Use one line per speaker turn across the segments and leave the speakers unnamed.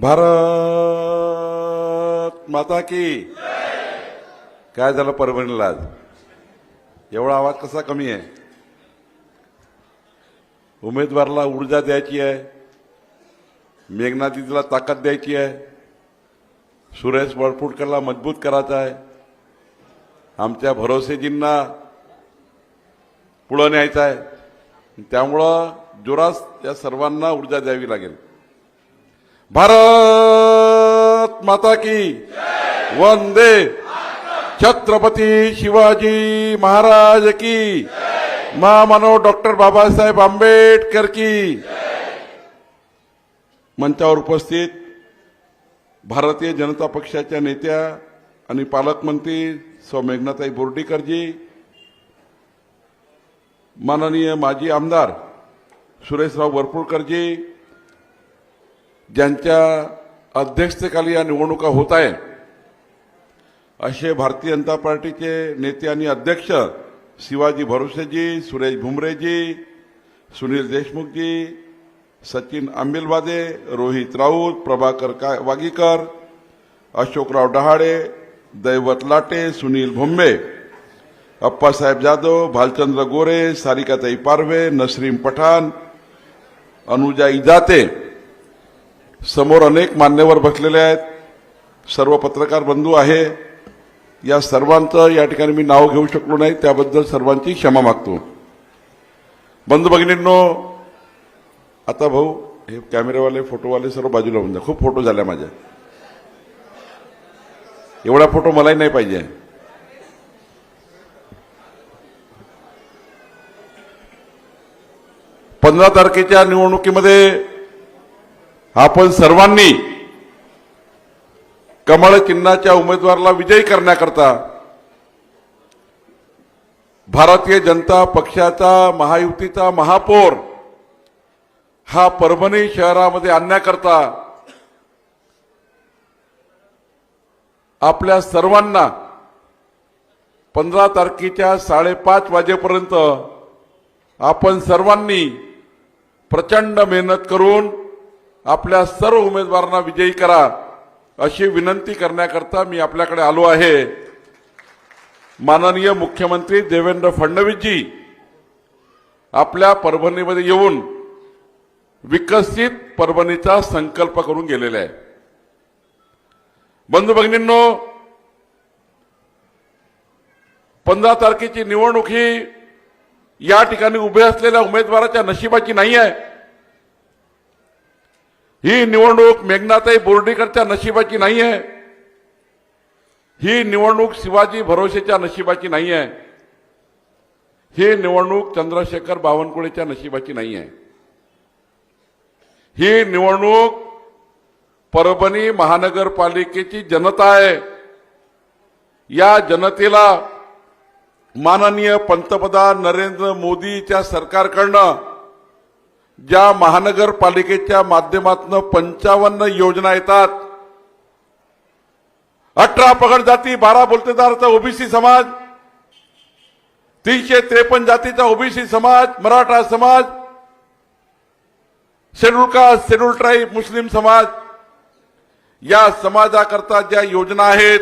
भारत माता की. काय झालं परभणीला आज? एवढा आवाज कसा कमी आहे? उमेदवाराला ऊर्जा द्यायची आहे. मेघनादीला ताकद द्यायची आहे. सुरेश वळपुटकरला मजबूत करायचा आहे. आमच्या भरोसेजींना पुढं न्यायचं आहे. त्यामुळं जोरास या सर्वांना ऊर्जा द्यावी लागेल. भारत माता की वंदे। छत्रपती शिवाजी महाराज की। महामानव डॉक्टर बाबासाहेब आंबेडकर की। मंचावर उपस्थित भारतीय जनता पक्षाच्या नेत्या आणि पालकमंत्री सौ मेघनाताई बोर्डीकरजी माननीय माजी आमदार सुरेशराव वरपुडकरजी ज्यांच्या अध्यक्षतेखाली या निवडणुका होत आहेत असे भारतीय जनता पार्टीचे नेते आणि अध्यक्ष शिवाजी भरोसेजी सुरेश भुमरेजी सुनील देशमुखजी सचिन आंबिलवादे रोहित राऊत प्रभाकर का वागीकर अशोकराव डहाळे दैवत लाटे सुनील भोंबे अप्पासाहेब जाधव भालचंद्र गोरे सारिकाताई पारवे नसरीम पठाण अनुजा इजाते समोर अनेक मान्यवर बसलेले आहेत. सर्व पत्रकार बंधू आहे. या सर्वांचं या ठिकाणी मी नाव घेऊ शकलो नाही. त्याबद्दल सर्वांची क्षमा मागतो. बंधू भगिनींनो आता भाऊ हे कॅमेरेवाले फोटोवाले सर्व बाजूला होऊन जा. खूप फोटो झाल्या माझ्या. एवढा फोटो मलाही नाही पाहिजे. पंधरा तारखेच्या निवडणुकीमध्ये आपण सर्वांनी कमळ चिन्हाच्या उमेदवाराला विजयी करण्याकरता भारतीय जनता पक्षाचा महायुतीचा महापौर हा परभणी शहरामध्ये आणण्याकरता आपल्या सर्वांना पंधरा तारखेच्या साडेपाच वाजेपर्यंत आपण सर्वांनी प्रचंड मेहनत करून आपल्या सर्व उमेदवारांना विजयी करा अशी विनंती करण्याकरता मी आपल्याकडे आलो आहे. माननीय मुख्यमंत्री देवेंद्र फडणवीसजी आपल्या परभणीमध्ये येऊन विकसित परभणीचा संकल्प करून गेलेला आहे. बंधू भगिनींनो पंधरा तारखेची निवडणूक ही या ठिकाणी उभे असलेल्या उमेदवाराच्या नशिबाची नाही आहे. ही निवडणूक मेघनाताई बोर्डीकरच्या नशिबाची नाही आहे ही निवडणूक शिवाजी भरोसेच्या नशिबाची नाही आहे ही निवडणूक चंद्रशेखर बावनकुळेच्या नशिबाची नाही आहे ही निवडणूक परभणी महानगरपालिकेची जनता आहे. या जनतेला माननीय पंतप्रधान नरेंद्र मोदीच्या सरकारकडनं ज्या महानगरपालिकेच्या माध्यमातून पंचावन्न योजना येतात अठरा पगड जाती बारा बोलतेदारचा ओबीसी समाज तीनशे त्रेपन्न जातीचा ओबीसी समाज मराठा समाज schedule caste schedule tribe Muslim समाज या समाजाकरता ज्या योजना आहेत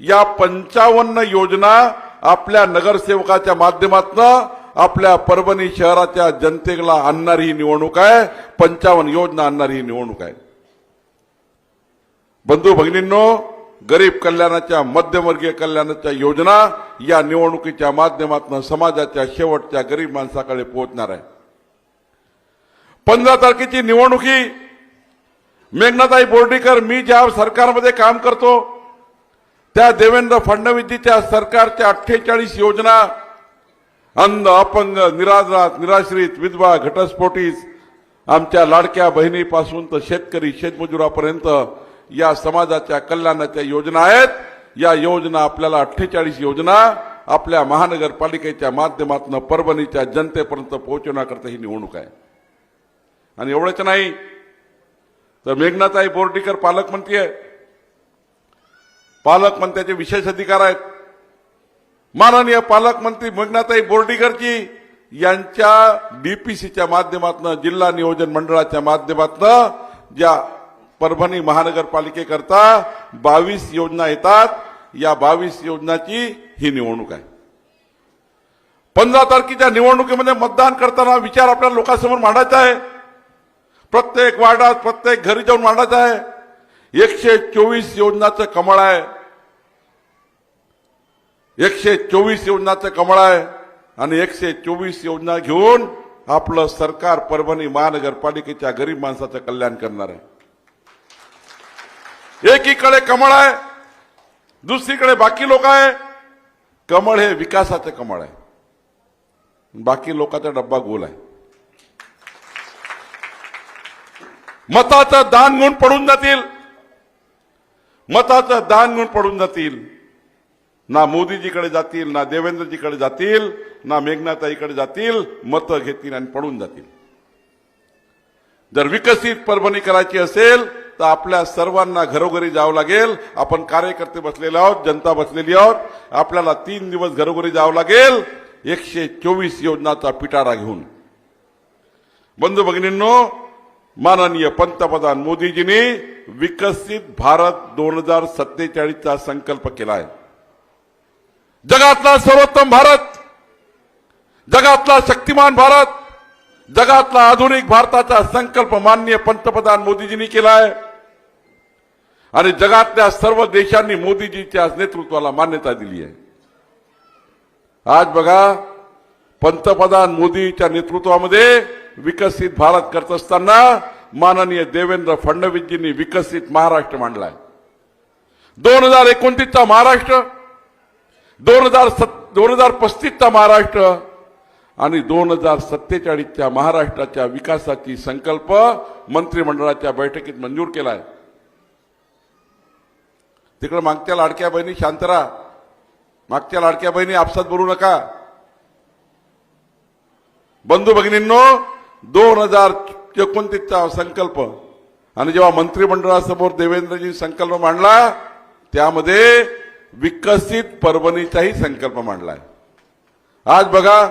या पंचावन्न योजना आपल्या नगरसेवकाच्या माध्यमातून आपल्या परभणी शहराच्या जनतेला आणणारी ही निवडणूक आहे पंचावन्न योजना आणणारी ही निवडणूक आहे. बंधू भगिनींनो गरीब कल्याणाच्या मध्यमवर्गीय कल्याणाच्या योजना या निवडणुकीच्या माध्यमातून समाजाच्या शेवटच्या गरीब माणसाकडे पोहोचणार आहे. पंधरा तारखेची निवडणुकी मेघनाताई बोर्डीकर मी ज्या सरकारमध्ये काम करतो त्या देवेंद्र फडणवीसजीच्या सरकारच्या अठ्ठेचाळीस योजना अंध अपंग निराधार निराश्रित विधवा घटस्फोटीस आमच्या लाडक्या बहिणीपासून तर शेतकरी शेतमजुरापर्यंत या समाजाच्या कल्याणाच्या योजना आहेत. या योजना आपल्याला अठ्ठेचाळीस योजना आपल्या महानगरपालिकेच्या माध्यमातून परभणीच्या जनतेपर्यंत पोहोचवण्याकरता ही निवडणूक आहे. आणि एवढंच नाही तर मेघनाथाई बोर्डीकर पालकमंत्री आहे पालकमंत्र्याचे विशेष अधिकार आहेत. माननीय पालकमंत्री मेघनाताई बोर्डीकरजी यांच्या डीपीसीच्या माध्यमातून जिल्हा नियोजन मंडळाच्या माध्यमातून ज्या परभणी महानगरपालिकेकरता बावीस योजना येतात या बावीस योजनाची ही निवडणूक आहे. पंधरा तारखेच्या निवडणुकीमध्ये मतदान करताना विचार आपल्या लोकांसमोर मांडायचा आहे. प्रत्येक वार्डात प्रत्येक घरी जाऊन मांडायचा आहे. एकशे चोवीस योजनाचं कमळ आहे. एकशे चोवीस योजनाचं कमळ आहे. आणि एकशे चोवीस योजना घेऊन आपलं सरकार परभणी महानगरपालिकेच्या गरीब माणसाचं कल्याण करणार आहे. एकीकडे कमळ आहे दुसरीकडे बाकी लोक आहे. कमळ हे विकासाचं कमळ आहे. बाकी लोकांचा डब्बा गोल आहे. मताचं दान गुण पडून जातील. मताचं दान गुण पडून जातील. ना मोदीजीकडे जातील ना देवेंद्रजीकडे जातील ना मेघनाताईकडे जातील मतं घेतील आणि पडून जातील. जर विकसित परभणी करायची असेल तर आपल्या सर्वांना घरोघरी जावं लागेल. आपण कार्यकर्ते बसलेले आहोत जनता बसलेली आहोत. आपल्याला तीन दिवस घरोघरी जावं लागेल. एकशे चोवीस योजनाचा पिटारा घेऊन. बंधू भगिनींनो माननीय पंतप्रधान मोदीजींनी विकसित भारत दोन हजार सत्तेचाळीसचा संकल्प आहे जगातला सर्वोत्तम भारत जगातला शक्तिमान भारत जगातला आधुनिक भारताचा संकल्प माननीय पंतप्रधान मोदीजींनी केला आहे आणि जगातल्या सर्व देशांनी मोदीजीच्या नेतृत्वाला मान्यता दिली आहे. आज बघा पंतप्रधान मोदीच्या नेतृत्वामध्ये विकसित भारत करत असताना माननीय देवेंद्र फडणवीसजींनी विकसित महाराष्ट्र मांडलाय. दोन हजार एकोणतीसचा महाराष्ट्र दोन हजार सत् दोन हजार पस्तीसचा महाराष्ट्र आणि दोन हजार सत्तेचाळीसच्या महाराष्ट्राच्या विकासाची संकल्प मंत्रिमंडळाच्या बैठकीत मंजूर केलाय. तिकडे मागच्या लाडक्या बहिणी शांत राहा. मागच्या लाडक्या बहिणी आपसात बोलू नका. बंधू भगिनींनो दोन हजार एकोणतीसचा संकल्प आणि जेव्हा मंत्रिमंडळासमोर देवेंद्रजी संकल्प मांडला त्यामध्ये विकसित परभणीचाही संकल्प मांडलाय. आज बघा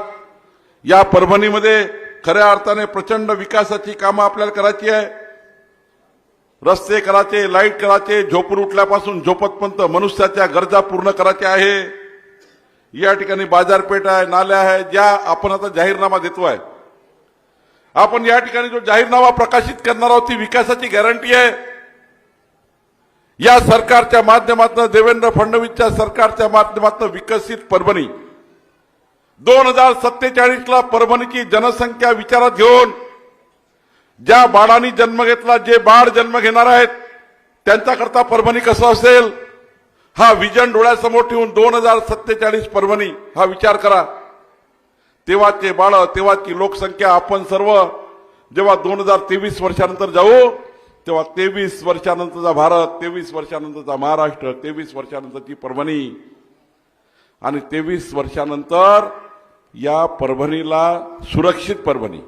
या परभणीमध्ये खऱ्या अर्थाने प्रचंड विकासाची कामं आपल्याला करायची आहे. रस्ते करायचे लाइट करायचे झोपून उठल्यापासून झोपतपर्यंत मनुष्याच्या गरजा पूर्ण करायच्या आहे. या ठिकाणी बाजारपेठ आहे नाल्या आहे ज्या आपण आता जाहीरनामा देतो आहे आपण या ठिकाणी जो जाहीरनामा प्रकाशित करणार आहोत ती विकासाची गॅरंटी आहे. या सरकारच्या माध्यमातून देवेंद्र फडणवीसच्या सरकारच्या माध्यमातून विकसित परभणी. दोन हजार सत्तेचाळीसला परभणीची जनसंख्या विचारात घेऊन ज्या बाळांनी जन्म घेतला जे बाळ जन्म घेणार आहेत त्यांच्याकरता परभणी कसं असेल? हा विजन डोळ्यासमोर ठेवून दोन हजार सत्तेचाळीस परभणी हा विचार करा. तेव्हाचे बाळ तेव्हाची लोकसंख्या आपण सर्व जेव्हा दोन हजार तेवीस वर्षानंतर जाऊ तेव्हा तेवीस वर्षानंतरचा भारत तेवीस वर्षानंतरचा महाराष्ट्र तेवीस वर्षानंतरची परभणी. आणि तेवीस वर्षानंतर या परभणीला सुरक्षित परभणी.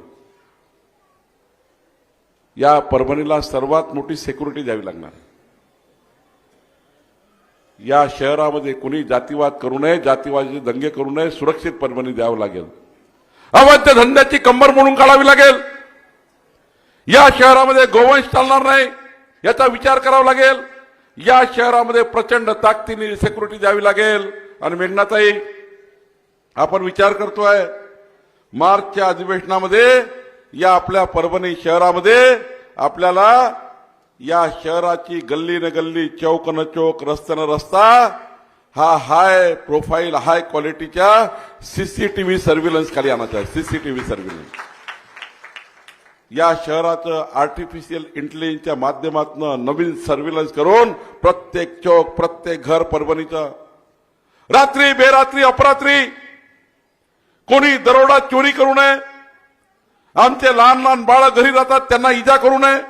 या परभणीला सर्वात मोठी सेक्युरिटी द्यावी लागणार. या शहरामध्ये कुणी जातीवाद करू नये जातीवादाचे दंगे करू नये सुरक्षित परभणी द्यावं लागेल. अवैध धंद्याची कंबर म्हणून काढावी लागेल. या शहरामध्ये गोवंश चालणार नाही याचा विचार करावा लागेल. या शहरामध्ये प्रचंड ताकदीने सेक्युरिटी द्यावी लागेल. आणि मेघनाताई आपण विचार करतोय मार्चच्या अधिवेशनामध्ये या आपल्या परभणी शहरामध्ये आपल्याला या शहराची गल्ली न गल्ली चौक न चौक रस्ता न रस्ता हा हाय प्रोफाईल हाय क्वालिटीच्या सीसीटीव्ही सर्व्हिलन्स खाली आणायचा आहे. सीसीटीव्ही सर्व्हिलन्स या शहराचं आर्टिफिशियल इंटेलिजन्सच्या माध्यमातून नवीन सर्व्हिलन्स करून प्रत्येक चौक प्रत्येक घर परभणीचं. रात्री बेरात्री अपरात्री. कोणी दरोडा चोरी करू नये. आमचे लहान लहान बाळ घरी राहतात त्यांना इजा करू नये.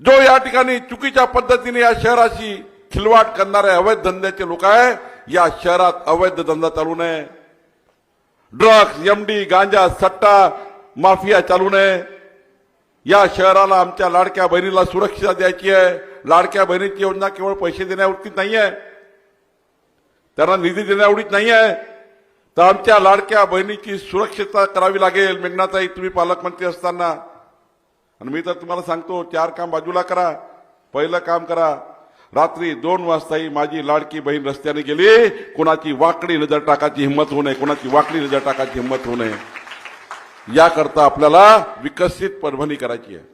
जो या ठिकाणी चुकीच्या पद्धतीने या शहराशी खिलवाट करणारे अवैध धंद्याचे लोक आहे या शहरात अवैध धंदा चालू नये. ड्रग्ज एमडी गांजा सट्टा माफिया चालू नये. या शहराला आमच्या लाडक्या बहिणीला सुरक्षा द्यायची आहे. लाडक्या बहिणीची योजना केवळ पैसे देण्यावरतीच नाही आहे त्यांना निधी देण्याएवढीच नाही आहे तर आमच्या लाडक्या बहिणीची सुरक्षितता करावी लागेल. मेघनाताई तुम्ही पालकमंत्री असताना. आणि मी तर तुम्हाला सांगतो चार काम बाजूला करा. पहिलं काम करा. रात्री दोन वाजता ही माझी लाडकी बहीण रस्त्याने गेली. कोणाची वाकडी नजर टाकायची हिंमत होऊ नये. कोणाची वाकडी नजर टाकायची हिंमत होऊ नये. याकरता आपल्याला विकसित परभणी करायची आहे.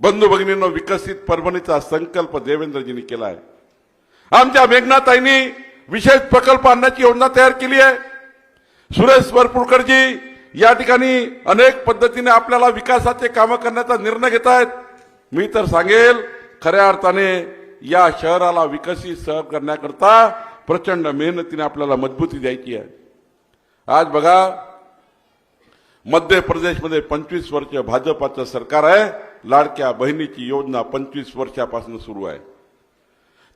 बंधू भगिनींनो विकसित परभणीचा संकल्प देवेंद्रजींनी केला आहे. आमच्या मेघनाथाईंनी विशेष प्रकल्प आणण्याची योजना तयार केली आहे. सुरेश वरपुरकरजी या ठिकाणी अनेक पद्धतीने आपल्याला विकासाचे कामं करण्याचा निर्णय घेत आहेत. मी तर सांगेल खऱ्या अर्थाने या शहराला विकसित शहर करण्याकरता प्रचंड मेहनतीने आपल्याला मजबूती द्यायची आहे. आज बघा मध्य प्रदेशमध्ये पंचवीस वर्ष भाजपाचं सरकार आहे. लाडक्या बहिणीची योजना पंचवीस वर्षापासून सुरू आहे.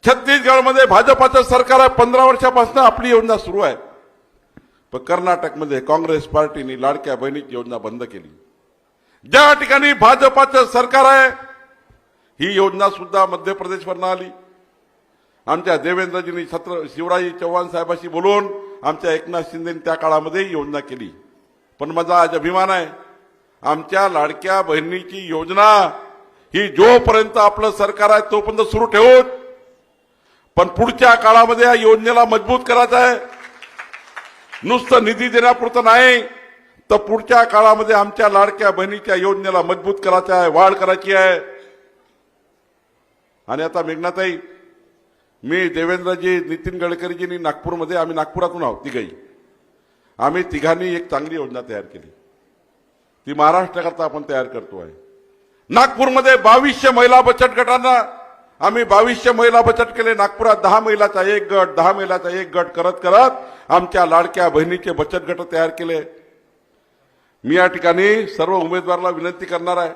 छत्तीसगडमध्ये भाजपाचं सरकार आहे पंधरा वर्षापासून आपली योजना सुरू आहे. पण कर्नाटकमध्ये काँग्रेस पार्टीने लाडक्या बहिणीची योजना बंद केली. ज्या ठिकाणी भाजपाचं सरकार आहे ही योजना सुद्धा मध्य प्रदेशवरनं आली. आमच्या देवेंद्रजींनी छत्र शिवराजी चव्हाण साहेबाशी बोलून आमच्या एकनाथ शिंदेनी त्या काळामध्ये योजना केली. पण माझा आज अभिमान आहे. आमच्या लाडक्या बहिणीची योजना ही जोपर्यंत आपलं सरकार आहे तोपर्यंत सुरू ठेवूत पण पुढच्या काळामध्ये या योजनेला मजबूत करायचं आहे. नुसतं निधी देण्यापुरतं नाही तर पुढच्या काळामध्ये आमच्या लाडक्या बहिणीच्या योजनेला मजबूत करायचं आहे वाढ करायची आहे. आणि आता मेघनाताई मी देवेंद्रजी नितीन गडकरीजींनी नागपूरमध्ये आम्ही नागपुरातून आहोत तिघही. आम्ही तिघांनी एक चांगली योजना तयार केली. ती महाराष्ट्राकरता आपण तयार करतो आहे. नागपूरमध्ये बावीसशे महिला बचत गटांना आम्ही बावीसशे महिला बचत केले. नागपुरात दहा महिलाचा एक गट दहा महिलाचा एक गट करत करत आमच्या लाडक्या बहिणीचे बचत गट तयार केले. मी या ठिकाणी सर्व उमेदवाराला विनंती करणार आहे.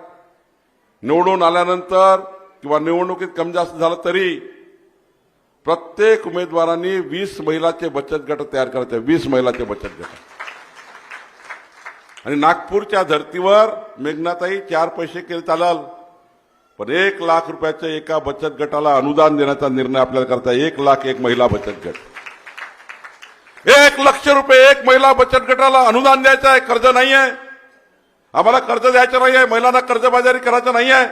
निवडून आल्यानंतर किंवा निवडणुकीत कमी जास्त झालं तरी प्रत्येक उमेदवारांनी वीस महिलाचे बचत गट तयार करायचे. वीस महिलाचे बचत गट. आणि नागपूरच्या धर्तीवर मेघनाताई चार पैसे केले चालल. पण एक लाख रुपयाच्या एका बचत गटाला अनुदान देण्याचा निर्णय आपल्याला करता आहे. एक लाख एक महिला बचत गट. एक लक्ष रुपये एक महिला बचत गटाला अनुदान द्यायचं आहे. कर्ज नाही आहे आम्हाला कर्ज द्यायचं नाही आहे महिलांना कर्जबाजारी करायचं नाही आहे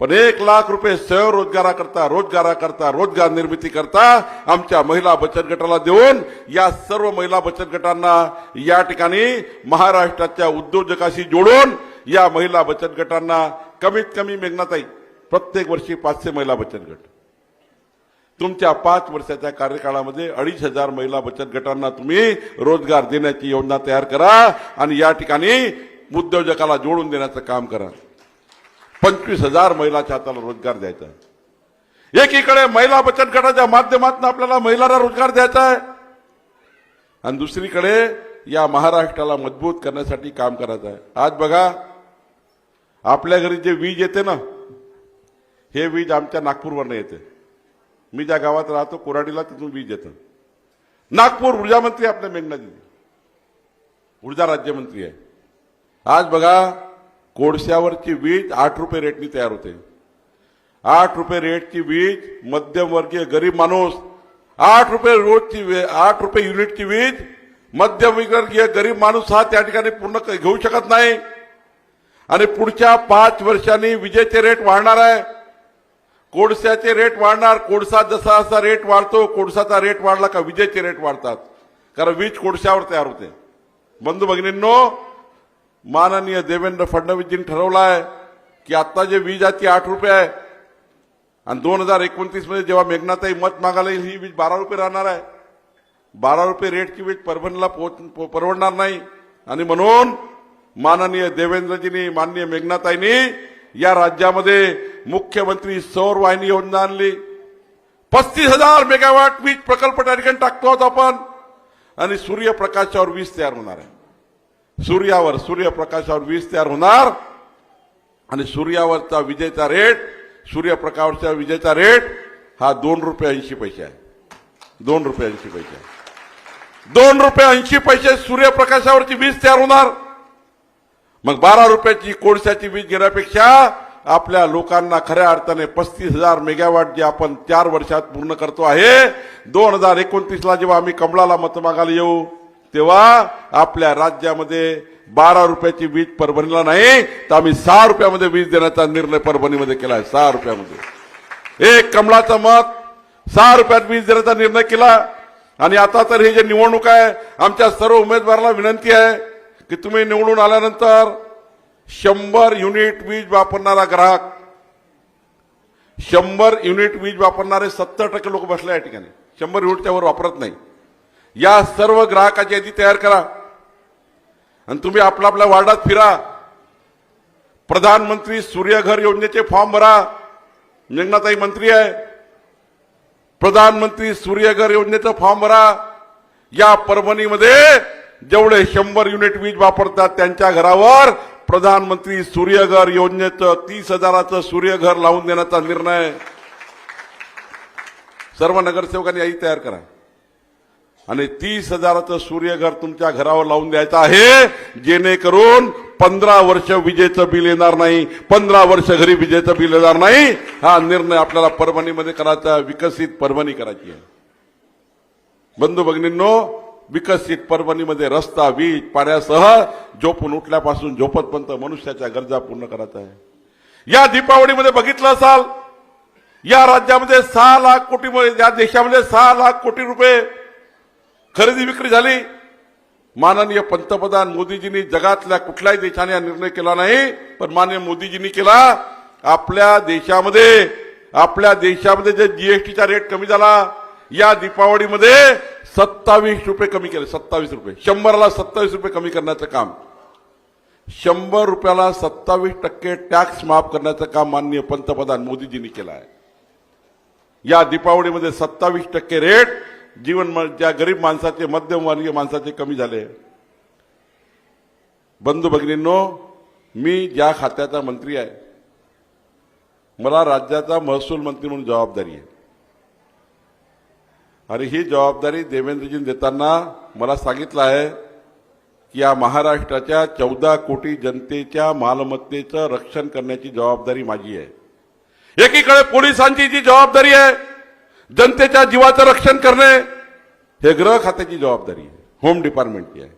पण एक लाख रुपये स्वयंरोजगाराकरता रोजगाराकरता रोजगार निर्मिती करता आमच्या महिला बचत गटाला देऊन या सर्व महिला बचत गटांना या ठिकाणी महाराष्ट्राच्या उद्योजकाशी जोडून या महिला बचत गटांना कमीत कमी मेघनाताई प्रत्येक वर्षी पाचशे महिला बचत गट. तुमच्या पाच वर्षाच्या कार्यकाळामध्ये अडीच हजार महिला बचत गटांना तुम्ही रोजगार देण्याची योजना तयार करा आणि या ठिकाणी उद्योजकाला जोडून देण्याचं काम करा. पंचवीस हजार महिलाच्या हाताला रोजगार द्यायचा आहे. एकीकडे महिला बचत गटाच्या माध्यमातून आपल्याला महिलांना रोजगार द्यायचा आहे. आणि दुसरीकडे या महाराष्ट्राला मजबूत करण्यासाठी काम करायचं आहे. आज बघा आपल्या घरी जे वीज येते ना हे वीज आमच्या नागपूरवरनं येते. मी ज्या गावात राहतो कोराडीला तिथून वीज येतं. नागपूर ऊर्जा मंत्री आपल्या मेघना दिली ऊर्जा राज्यमंत्री आहे. आज बघा कोळश्यावरची वीज आठ रुपये रेटनी तयार होते. आठ रुपये रेटची वीज मध्यमवर्गीय गरीब माणूस आठ रुपये रोजची आठ रुपये युनिटची वीज मध्यमवर्गीय गरीब माणूस हा त्या ठिकाणी पूर्ण घेऊ शकत नाही. आणि पुढच्या पाच वर्षांनी विजेचे रेट वाढणार आहे. कोळशाचे रेट वाढणार कोळसा जसा जसा रेट वाढतो कोळसाचा रेट वाढला का विजेचे रेट वाढतात. कारण वीज कोळशावर तयार होते. बंधू भगिनींनो माननीय देवेंद्र फडणवीसजींनी ठरवलं आहे की आता जे वीज आहे ती आठ रुपये आहे. आणि दोन हजार एकोणतीसमध्ये जेव्हा मेघनाताई मत मागायला येईल ही वीज बारा रुपये राहणार आहे. बारा रुपये रेटची वीज परभणीला पोहोच परवडणार नाही. आणि म्हणून माननीय देवेंद्रजींनी माननीय मेघनाताईंनी या राज्यामध्ये मुख्यमंत्री सौर वाहिनी योजना आणली. पस्तीस हजार मेगावॅट वीज प्रकल्प त्या ठिकाणी टाकतो आहोत आपण. आणि सूर्यप्रकाशावर वीज तयार होणार आहे. सूर्यावर सूर्यप्रकाशावर वीज तयार होणार आणि सूर्यावरचा विजेचा रेट सूर्यप्रकाशावरच्या विजेचा रेट हा दोन रुपये ऐंशी पैसे आहे. दोन रुपये ऐंशी पैसे आहे. दोन रुपये ऐंशी पैसे सूर्यप्रकाशावरची वीज तयार होणार. मग बारा रुपयाची कोळशाची वीज घेण्यापेक्षा आपल्या लोकांना खऱ्या अर्थाने पस्तीस हजार मेगावॅट जे आपण चार वर्षात पूर्ण करतो आहे दोन हजार एकोणतीसला जेव्हा आम्ही कमळाला मत मागायला येऊ तेव्हा आपल्या राज्यामध्ये बारा रुपयाची वीज परभणीला नाही तर आम्ही सहा रुपयामध्ये वीज देण्याचा निर्णय परभणीमध्ये केला आहे सहा रुपयामध्ये. एक कमळाचं मत सहा रुपयात वीज देण्याचा निर्णय केला. आणि आता तर हे जे निवडणूक आहे आमच्या सर्व उमेदवाराला विनंती आहे की तुम्ही निवडून आल्यानंतर शंभर युनिट वीज वापरणारा ग्राहक शंभर युनिट वीज वापरणारे सत्तर टक्के लोक बसले या ठिकाणी. शंभर युनिटच्या वर वापरत नाही. या सर्व ग्राहकाची यादी तयार करा. आणि तुम्ही आपला आपल्या वार्डात फिरा. प्रधानमंत्री सूर्यघर योजनेचे फॉर्म भरा. मेघनाताई मंत्री आहे. प्रधानमंत्री सूर्यघर योजनेचा फॉर्म भरा. या परभणीमध्ये जेवढे शंभर युनिट वीज वापरतात त्यांच्या घरावर प्रधानमंत्री सूर्यघर योजनेचं तीस हजाराचं सूर्यघर लावून देण्याचा निर्णय. सर्व नगरसेवकांनी यादी तयार करा. आणि तीस हजाराचं सूर्यघर तुमच्या घरावर लावून द्यायचं आहे जेणेकरून पंधरा वर्ष विजेचं बिल येणार नाही पंधरा वर्ष घरी विजेचं बिल येणार नाही. हा निर्णय आपल्याला परभणीमध्ये करायचा विकसित परभणी करायची आहे. बंधू भगिनींनो विकसित परभणीमध्ये रस्ता वीज पाण्यासह झोपून उठल्यापासून झोपतपर्यंत मनुष्याच्या गरजा पूर्ण करायचा आहे. या दीपावलीमध्ये बघितलं असाल या राज्यामध्ये सहा लाख कोटी या देशामध्ये सहा लाख कोटी रुपये खरेदी विक्री झाली. माननीय पंतप्रधान मोदीजींनी जगातल्या कुठल्याही देशाने हा निर्णय केला नाही पण माननीय मोदीजींनी केला. आपल्या देशामध्ये आपल्या देशामध्ये जे जीएसटीचा रेट कमी झाला या दीपावलीमध्ये सत्तावीस रुपये कमी केले. सत्तावीस रुपये. शंभरला सत्तावीस रुपये कमी करण्याचं काम. शंभर रुपयाला सत्तावीस टक्के टॅक्स माफ करण्याचं काम माननीय पंतप्रधान मोदीजींनी केलं आहे या दीपावलीमध्ये सत्तावीस टक्के रेट जीवन ज्या गरीब माणसाचे मध्यमवर्गीय माणसाचे कमी झाले. बंधू भगिनींनो मी ज्या खात्याचा मंत्री आहे मला राज्याचा महसूल मंत्री म्हणून जबाबदारी आहे. आणि ही जबाबदारी देवेंद्रजींनी देताना मला सांगितलं आहे की या महाराष्ट्राच्या चौदा कोटी जनतेच्या मालमत्तेचं रक्षण करण्याची जबाबदारी माझी आहे. एकीकडे पोलिसांची जी जबाबदारी आहे जनतेच्या जीवाचं रक्षण करणे हे गृह खात्याची जबाबदारी आहे. होम डिपार्टमेंटची आहे.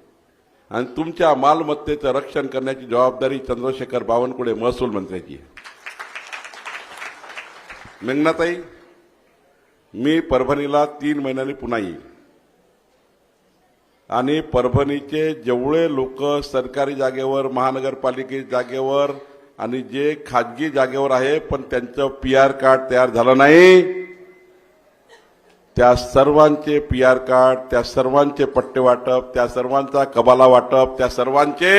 आणि तुमच्या मालमत्तेचं रक्षण करण्याची जबाबदारी चंद्रशेखर बावनकुळे महसूल मंत्र्याची आहे. मेघनाताई मी परभणीला तीन महिन्यांनी पुन्हा येईल. आणि परभणीचे जेवढे लोक सरकारी जागेवर महानगरपालिके जागेवर आणि जे खाजगी जागेवर आहे पण त्यांचं पी आर कार्ड तयार झालं नाही त्या सर्वांचे पी आर कार्ड त्या सर्वांचे पट्टे वाटप त्या सर्वांचा कबाला वाटप त्या सर्वांचे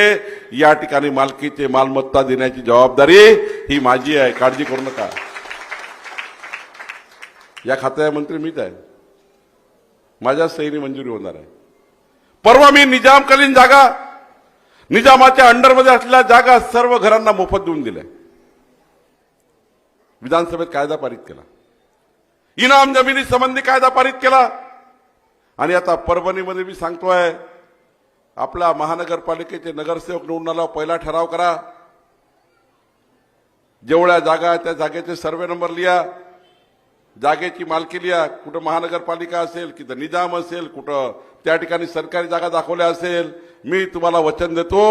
या ठिकाणी मालकीचे मालमत्ता देण्याची जबाबदारी ही माझी आहे. काळजी करू नका. या खात्या मंत्री मीच आहे माझ्या सहीने मंजुरी होणार आहे. परवा मी निजामकालीन जागा निजामाच्या अंडरमध्ये असलेल्या जागा सर्व घरांना मोफत देऊन दिल्या. विधानसभेत कायदा पारित केला. इनाम जमिनी संबंधी कायदा पारित केला. आणि आता परभणीमध्ये मी सांगतोय आपल्या महानगरपालिकेचे नगरसेवक निवडून आला पहिला ठराव करा. जेवढ्या जागा आहेत त्या जागेचे सर्वे नंबर लिहा. जागेची मालकी लिहा. कुठं महानगरपालिका असेल कुठं निजाम असेल कुठं त्या ठिकाणी सरकारी जागा दाखवल्या असेल मी तुम्हाला वचन देतो.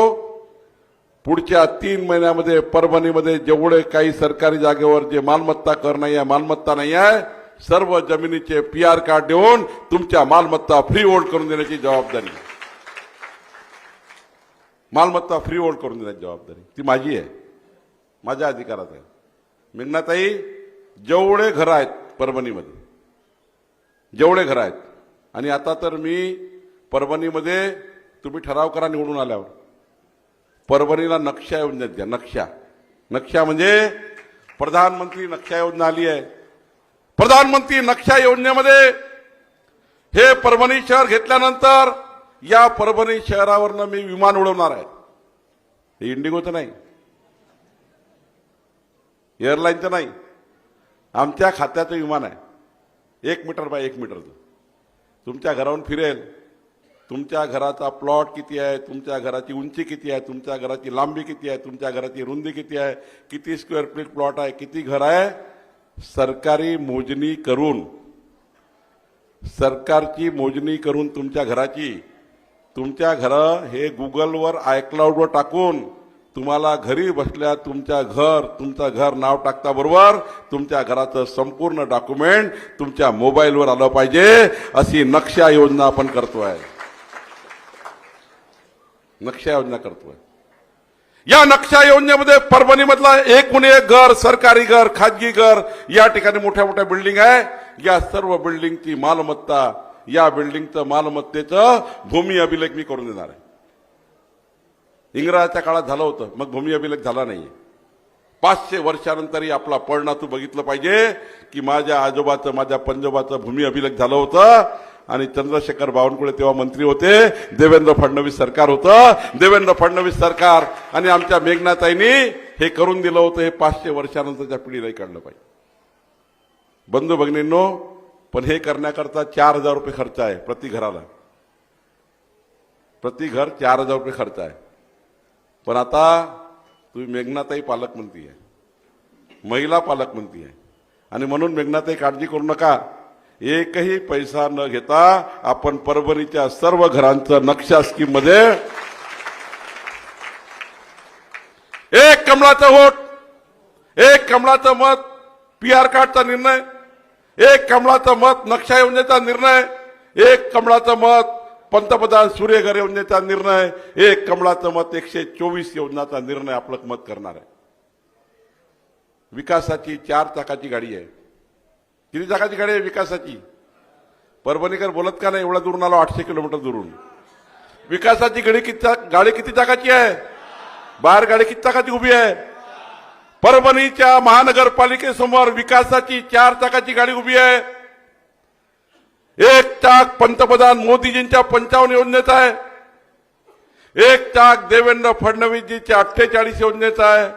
पुढच्या तीन महिन्यामध्ये परभणीमध्ये जेवढे काही सरकारी जागेवर जे मालमत्ता कर नाही आहे मालमत्ता नाही आहे सर्व जमिनीचे पी आर कार्ड देऊन तुमच्या मालमत्ता फ्री होल्ड करून देण्याची जबाबदारी. मालमत्ता फ्री होल्ड करून देण्याची जबाबदारी. ती माझी आहे. माझ्या अधिकारात आहे. मेघनाताई जेवढे घर आहेत परभणीमध्ये जेवढे घर आहेत आणि आता तर मी परभणीमध्ये तुम्ही ठराव करा निवडून आल्यावर. परभणीला नक्षा योजनेत द्या नक्षा. नक्षा म्हणजे प्रधानमंत्री नक्षा योजना आली आहे. प्रधानमंत्री नक्षा योजनेमध्ये हे परभणी शहर घेतल्यानंतर या परभणी शहरावरनं मी विमान उडवणार आहे. हे इंडिगोचं नाही. एअरलाईनचं नाही. आमच्या खात्याचं विमान आहे. एक मीटर बाय एक मीटरचं. तुमच्या घरावरून फिरेल. तुमच्या घराचा प्लॉट किती आहे? तुमच्या घराची उंची किती आहे? तुमच्या घराची लांबी किती आहे? तुमच्या घराची रुंदी किती आहे? किती स्क्वेअर फीट प्लॉट आहे? किती घर आहे? सरकारी मोजणी करून सरकारची मोजणी करून तुमच्या घराची तुमच्या घरं हे गुगलवर आयक्लाउडवर टाकून तुम्हाला घरी बसल्या तुमच्या घर तुमचं घर नाव टाकता बरोबर तुमच्या घराचं संपूर्ण डॉक्युमेंट तुमच्या मोबाईलवर आलं पाहिजे अशी नक्षा योजना आपण करतोय. नक्षा योजना करतोय. या नक्षा योजनेमध्ये परभणीमधला एकूण एक घर सरकारी घर खाजगी घर या ठिकाणी मोठ्या मोठ्या बिल्डिंग आहे. या सर्व बिल्डिंगची मालमत्ता या बिल्डिंगचं मालमत्तेचं भूमी अभिलेख मी करून देणार आहे. इंग्रजाच्या काळात झालं होतं मग भूमी अभिलेख झाला नाहीये. पाचशे वर्षानंतरही आपला पळणा तू बघितलं पाहिजे की माझ्या आजोबाचं माझ्या पंजोबाचं भूमी अभिलेख झालं होतं. आणि चंद्रशेखर बावनकुळे तेव्हा मंत्री होते देवेंद्र फडणवीस सरकार होतं. देवेंद्र फडणवीस सरकार आणि आमच्या मेघनाताईंनी हे करून दिलं होतं हे पाचशे वर्षानंतरच्या पिढीलाही काढलं पाहिजे. बंधू भगिनींनो पण हे करण्याकरता चार हजार रुपये खर्च आहे प्रति घराला. प्रति घर चार हजार रुपये खर्च आहे. पण आता तुम्ही मेघनाताई पालकमंत्री आहे महिला पालकमंत्री आहे आणि म्हणून मेघनाताई काळजी करू नका. एकही पैसा न घेता आपण परभणीच्या सर्व घरांचं नक्षा स्कीममध्ये एक कमळाचं वोट एक कमळाचं मत पी आर कार्डचा निर्णय एक कमळाचं मत नक्षा योजनेचा निर्णय एक कमळाचं मत पंतप्रधान सूर्यघर योजनेचा निर्णय एक कमळाचं मत एकशे चोवीस योजनाचा निर्णय आपलं मत करणार आहे. विकासाची चार चाकाची गाडी आहे. किती चाकाची गाडी आहे विकासाची. परभणीकर बोलत का नाही एवढा दुरून आलो आठशे किलोमीटर दुरून. विकासाची गाडी किती चाक- गाडी किती चाकाची आहे? बाहेर गाडी किती चाकाची उभी आहे? परभणीच्या महानगरपालिकेसमोर विकासाची चार चाकाची गाडी उभी आहे. एक चाक पंतप्रधान मोदीजींच्या पंचावन्न योजनेचा आहे. एक चाक देवेंद्र फडणवीसजीच्या अठ्ठेचाळीस योजनेचा आहे.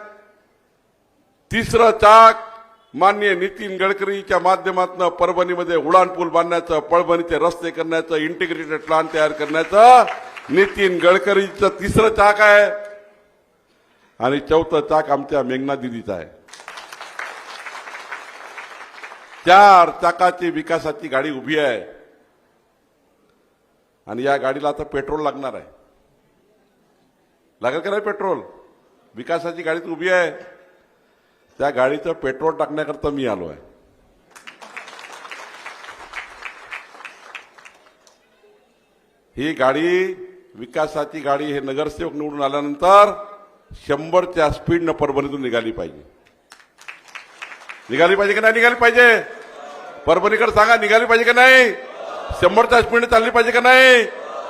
तिसरं चाक माननीय नितीन गडकरीच्या माध्यमातून परभणीमध्ये उडाणपूल बांधण्याचं परभणीचे रस्ते करण्याचं इंटिग्रेटेड प्लान तयार करण्याचं नितीन गडकरीचं तिसरं चाक आहे. आणि चौथं चाक आमच्या मेघना दिदीचं आहे. चार चाकाची विकासाची गाडी उभी आहे. आणि या गाडीला आता पेट्रोल लागणार आहे. लागेल का नाही पेट्रोल? विकासाची गाडी तर उभी आहे. त्या गाडीचं पेट्रोल टाकण्याकरता मी आलो आहे. ही गाडी विकासाची गाडी हे नगरसेवक निवडून आल्यानंतर शंभरच्या स्पीडनं परभणीतून निघाली पाहिजे. निघाली पाहिजे की नाही? निघाली पाहिजे. परभणीकडे सांगा निघाली पाहिजे का नाही? शंभरच्या स्पीडने चालली पाहिजे का नाही?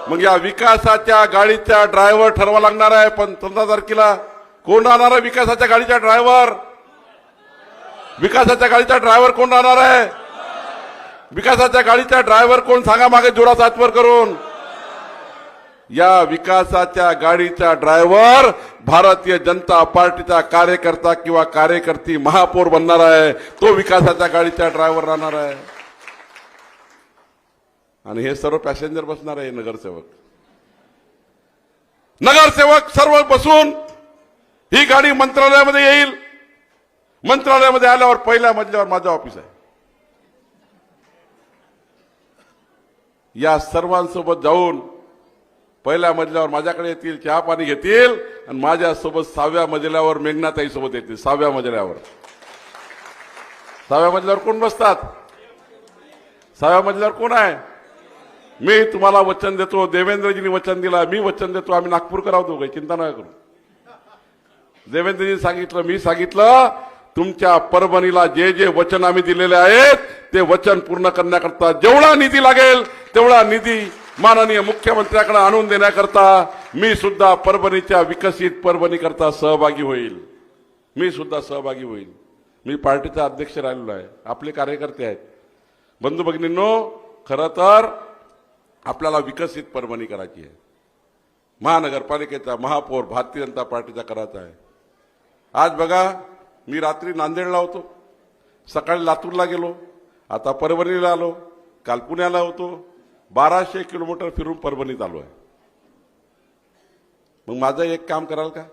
मग या विकासाच्या गाडीचा ड्रायव्हर ठरवा लागणार आहे पण पंधरा तारखेला कोण राहणार आहे विकासाच्या गाडीचा ड्रायव्हर? विकासाच्या गाडीचा ड्रायव्हर कोण राहणार आहे? विकासाच्या गाडीचा ड्रायव्हर कोण? सांगा मागे जोरात सातवर करून. या विकासाच्या गाडीचा ड्रायव्हर भारतीय जनता पार्टीचा कार्यकर्ता किंवा कार्यकर्ती महापौर बनणार आहे. तो विकासाच्या गाडीचा ड्रायव्हर राहणार आहे. आणि हे सर्व पॅसेंजर बसणार आहे नगरसेवक. नगरसेवक सर्व बसून ही गाडी मंत्रालयामध्ये येईल. मंत्रालयामध्ये आल्यावर पहिल्या मजल्यावर माझं ऑफिस आहे. या सर्वांसोबत जाऊन पहिल्या मजल्यावर माझ्याकडे येतील चहा पाणी घेतील आणि माझ्यासोबत सहाव्या मजल्यावर मेघनाताई सोबत येतील सहाव्या मजल्यावर. सहाव्या मजल्यावर कोण बसतात? सहाव्या मजल्यावर कोण आहे? मी तुम्हाला वचन देतो देवेंद्रजींनी वचन दिला मी वचन देतो आम्ही नागपूरकर आहोत काही चिंता नका करू. देवेंद्रजी सांगितलं मी सांगितलं तुमच्या परभणीला जे जे वचन आम्ही दिलेले आहेत ते वचन पूर्ण करण्याकरता जेवढा निधी लागेल तेवढा निधी माननीय मुख्यमंत्र्याकडे आणून देण्याकरता मी सुद्धा परभणीच्या विकसित परभणीकरता सहभागी होईल. मी सुद्धा सहभागी होईल. मी पार्टीचा अध्यक्ष राहिलेलो आहे. आपले कार्यकर्ते आहेत. बंधू भगिनींनो खरं तर आपल्याला विकसित परभणी करायची आहे. महानगरपालिकेचा महापौर भारतीय जनता पार्टीचा करायचा आहे. आज बघा मी रात्री नांदेडला होतो. सकाळी लातूरला गेलो. आता परभणीला आलो. काल पुण्याला होतो. बाराशे किलोमीटर फिरून परभणीत आलो आहे. मग माझं एक काम कराल का?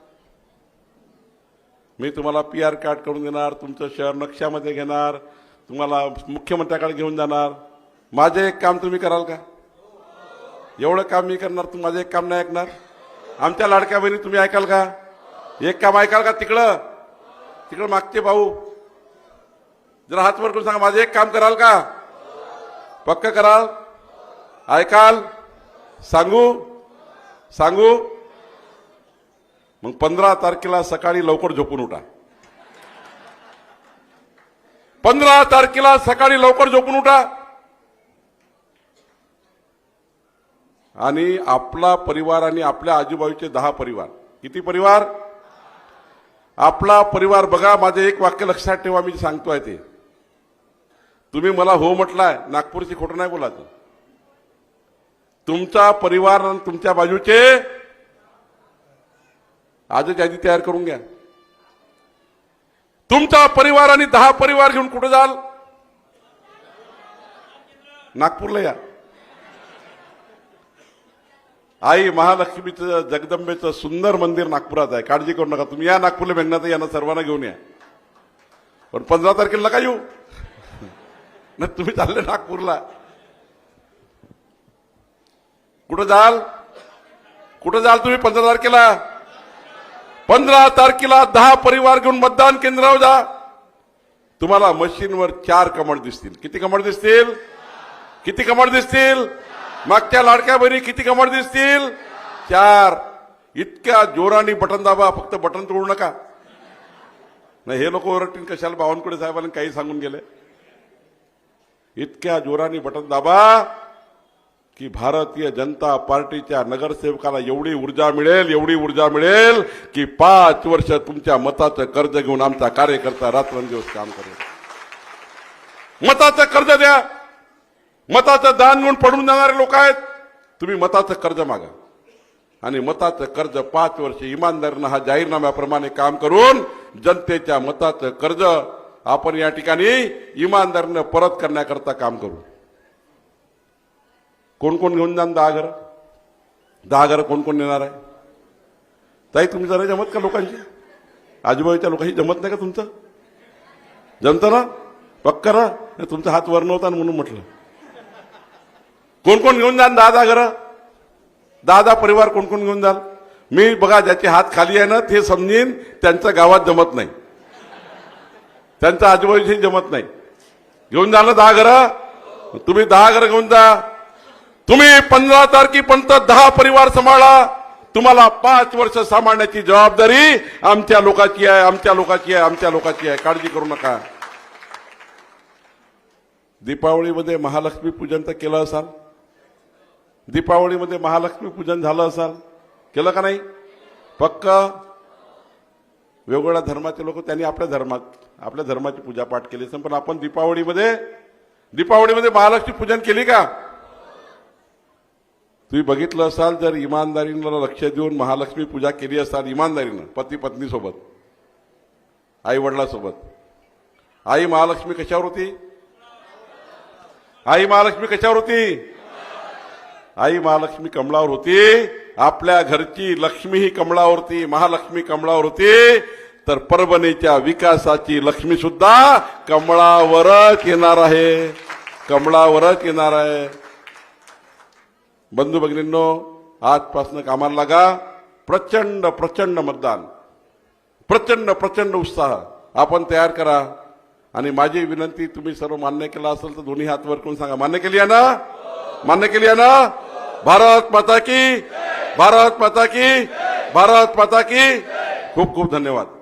मी तुम्हाला पी आर कार्ड करून देणार तुमचं शहर नक्षामध्ये घेणार तुम्हाला मुख्यमंत्र्याकडे घेऊन जाणार. माझं एक काम तुम्ही कराल का? एवढं काम मी करणार तू माझं एक काम नाही ऐकणार? आमच्या लाडक्या बहिणी तुम्ही ऐकाल का? एक काम ऐकाल का तिकडं? तिकडे मागते भाऊ. जरा हात वर करून सांगा माझं एक काम कराल का? पक्क कराल. ऐकाल. सांगू. सांगू. मग पंधरा तारखेला सकाळी लवकर झोपून उठा. पंधरा तारखेला सकाळी लवकर झोपून उठा. आणि आपला परिवार आणि आपल्या आजूबाजूचे दहा परिवार. किती परिवार? आपला परिवार बघा माझे एक वाक्य लक्षात ठेवा मी सांगतोय ते. तुम्ही मला हो म्हटलाय नागपूरची खोटं नाही बोलायचं. तुमचा परिवार आणि तुमच्या बाजूचे आजच यादी तयार करून घ्या. तुमचा परिवार आणि दहा परिवार घेऊन कुठे जाल? नागपूरला या. आई महालक्ष्मीचं जगदंबेचं सुंदर मंदिर नागपुरात आहे. काळजी करू नका तुम्ही. या नागपूरला भेटण्यात यांना सर्वांना घेऊन या. पण पंधरा तारखेला का येऊ. ना तुम्ही चालले नागपूरला. कुठं जाल? कुठं जाल तुम्ही पंधरा तारखेला? पंधरा तारखेला दहा परिवार घेऊन मतदान केंद्रावर जा. तुम्हाला मशीनवर चार कमळ दिसतील. किती कमळ दिसतील? किती कमळ दिसतील? मागच्या लाडक्या बहिणी किती कमळ दिसतील? चार. इतक्या जोराने बटन दाबा फक्त बटन तोडू नका. नाही हे लोक ओरडतील कशाला बावनकुळे साहेबांनी काही सांगून गेले? इतक्या जोराने बटन दाबा की भारतीय जनता पार्टीच्या नगरसेवकाला एवढी ऊर्जा मिळेल एवढी ऊर्जा मिळेल की पाच वर्ष तुमच्या मताचं कर्ज घेऊन आमचा कार्यकर्ता रात्रंदिवस काम करेल. मताचं कर्ज द्या. मताचं दान घेऊन पडून जाणारे लोक आहेत. तुम्ही मताचं कर्ज मागा. आणि मताचं कर्ज पाच वर्ष इमानदारीनं हा जाहीरनाम्याप्रमाणे काम करून जनतेच्या मताचं कर्ज आपण या ठिकाणी इमानदारीनं परत करण्याकरता काम करू. कोण कोण घेऊन जाण दहा घर? दहा घर कोण कोण नेणार आहे? ताई तुम्ही जरा जमत का लोकांची आजूबाजूच्या लोकांशी जमत नाही का तुमचं? जमतं ना? पक्का ना? तुमचा हात वर नव्हता म्हणून म्हटलं. कोण कोण घेऊन जाल दहा दहा घरं? दहा दहा परिवार कोण कोण घेऊन जाल? मी बघा ज्याचे हात खाली आहे ना ते समजेन त्यांचं गावात जमत नाही. त्यांच्या आजूबाजूशी जमत नाही. घेऊन जा ना दहा घरं. तुम्ही दहा घरं घेऊन जा. तुम्ही पंधरा तारखेपर्यंत दहा परिवार सांभाळा. तुम्हाला पाच वर्ष सांभाळण्याची जबाबदारी आमच्या लोकांची आहे आमच्या लोकांची आहे आमच्या लोकांची आहे. काळजी करू नका. दीपावलीमध्ये महालक्ष्मी पूजन तर केलं असाल. दीपावलीमध्ये महालक्ष्मी पूजन झालं असाल केलं का नाही? पक्क वेगवेगळ्या धर्माचे लोक त्यांनी आपल्या धर्मात आपल्या धर्माची पूजापाठ केली असेल पण आपण दीपावलीमध्ये दीपावलीमध्ये महालक्ष्मी पूजन केली का? तुम्ही बघितलं असाल जर इमानदारीनं लक्ष देऊन महालक्ष्मी पूजा केली असाल इमानदारीनं पती पत्नी सोबत आई वडिलासोबत आई महालक्ष्मी कशावर होती? आई महालक्ष्मी कशावर होती? आई महालक्ष्मी कमळावर होती आपल्या घरची लक्ष्मी ही कमळावरती महालक्ष्मी कमळावर होती तर परभणीच्या विकासाची लक्ष्मी सुद्धा कमळावरच येणार आहे. कमळावरच येणार आहे. बंधू भगिनींनो आजपासून कामाला लागा. प्रचंड प्रचंड मतदान. प्रचंड प्रचंड उत्साह. आपण तयार करा. आणि माझी विनंती तुम्ही सर्व मान्य केला असेल तर दोन्ही हात वर करून सांगा. मान्य केली आहे ना? मान्य केली आहे ना? भारत माता की भारत माता की भारत माता की. खूप खूप धन्यवाद.